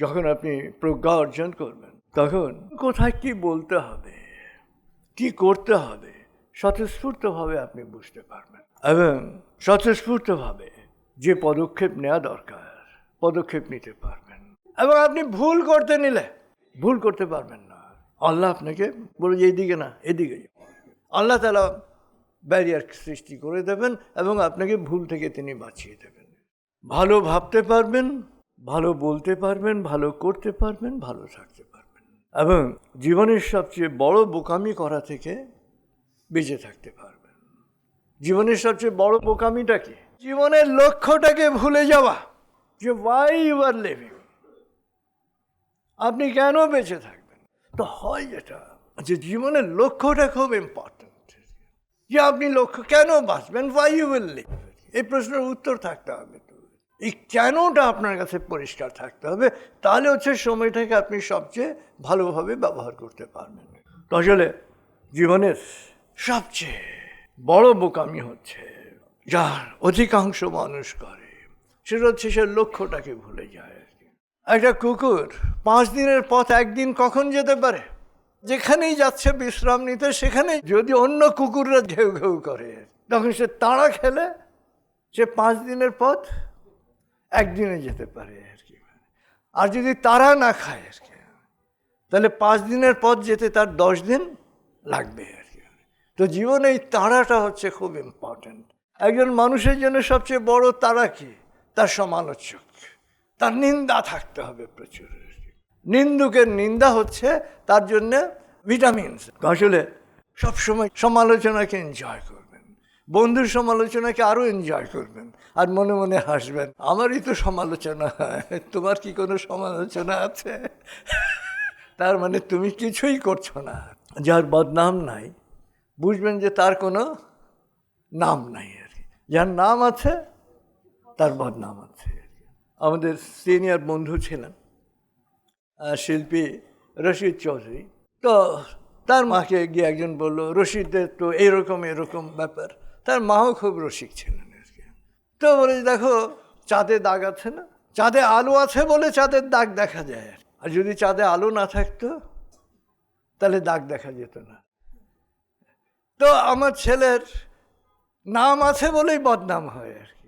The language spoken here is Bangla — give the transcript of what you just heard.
যখন আপনি প্রজ্ঞা অর্জন করবেন, তখন কোথায় কি বলতে হবে, কি করতে হবে, স্বতঃস্ফূর্তভাবে আপনি বুঝতে পারবেন। এবং স্বতঃস্ফূর্তভাবে যে পদক্ষেপ নেওয়া দরকার, পদক্ষেপ নিতে পারবেন। এবং আপনি ভুল করতে নিলে, ভুল করতে পারবেন না। আল্লাহ আপনাকে বলে যে, এইদিকে না এদিকে আল্লাহ তালা ব্যারিয়ার সৃষ্টি করে দেবেন এবং আপনাকে ভুল থেকে তিনি বাঁচিয়ে দেবেন। ভালো ভাবতে পারবেন ভালো বলতে পারবেন, ভালো করতে পারবেন, ভালো থাকতে পারবেন। এবং জীবনের সবচেয়ে বড় বোকামি করা থেকে বেঁচে থাকতে পারবেন। জীবনের সবচেয়ে বড় বোকামিটা কি? জীবনের লক্ষ্যটাকে ভুলে যাওয়া। যে ওয়াই ইউ আর লিভিং আপনি কেন বেঁচে থাকবেন? তো হয় যেটা, যে জীবনের লক্ষ্যটা খুব ইম্পর্ট্যান্ট যে আপনি লক্ষ্য কেন বাঁচবেন? ওয়াই ইউ উইল লিভ এই প্রশ্নের উত্তর থাকতে হবে। এই কেনটা আপনার কাছে পরিষ্কার থাকতে হবে, তাহলে হচ্ছে সময়টাকে আপনি সবচেয়ে ভালোভাবে ব্যবহার করতে পারবেন তো আসলে জীবনের সবচেয়ে বড় বোকামি হচ্ছে যার অধিকাংশ মানুষ করে, সেটা হচ্ছে সে লক্ষ্যটাকে ভুলে যায় আর কি। একটা কুকুর পাঁচ দিনের পথ একদিন কখন যেতে পারে যেখানেই যাচ্ছে বিশ্রাম নিতে, সেখানে যদি অন্য কুকুররা ঘেউ ঘেউ করে, তখন সে তাড়া খেলে, সে পাঁচ দিনের পথ একদিনে যেতে পারে আর কি। আর যদি তারা না খায় আর কি, তাহলে পাঁচ দিনের পথ যেতে তার দশ দিন লাগবে আর কি। তো জীবনে এই তারাটা হচ্ছে খুব ইম্পর্ট্যান্ট একজন মানুষের জন্য সবচেয়ে বড় তারা কি? তার সমালোচক। তার নিন্দা থাকতে হবে প্রচুর। নিন্দুকের নিন্দা হচ্ছে তার জন্য ভিটামিনস আসলে সবসময় সমালোচনাকে এনজয় করবেন বন্ধুর সমালোচনাকে আরও এনজয় করবেন। আর মনে মনে হাসবেন, আমারই তো সমালোচনা হয় তোমার কি কোনো সমালোচনা আছে? তার মানে তুমি কিছুই করছ না। যার বদনাম নাই, বুঝবেন যে তার কোনো নাম নাই আর কি। যার নাম আছে, তার বদনাম আছে আমাদের সিনিয়র বন্ধু ছিলেন শিল্পী রশিদ চৌধুরী। তো তার মাকে গিয়ে একজন বলল রশিদের তো, এরকম এরকম ব্যাপার। তার মাও খুব রসিক ছিলেন আর কি। তো বলে দেখো, চাঁদে দাগ আছে না? চাঁদে আলো আছে বলে চাঁদের দাগ দেখা যায় আর যদি চাঁদে আলো না থাকতো, তাহলে দাগ দেখা যেত না। তো আমার ছেলের নাম আছে বলেই বদনাম হয় আর কি।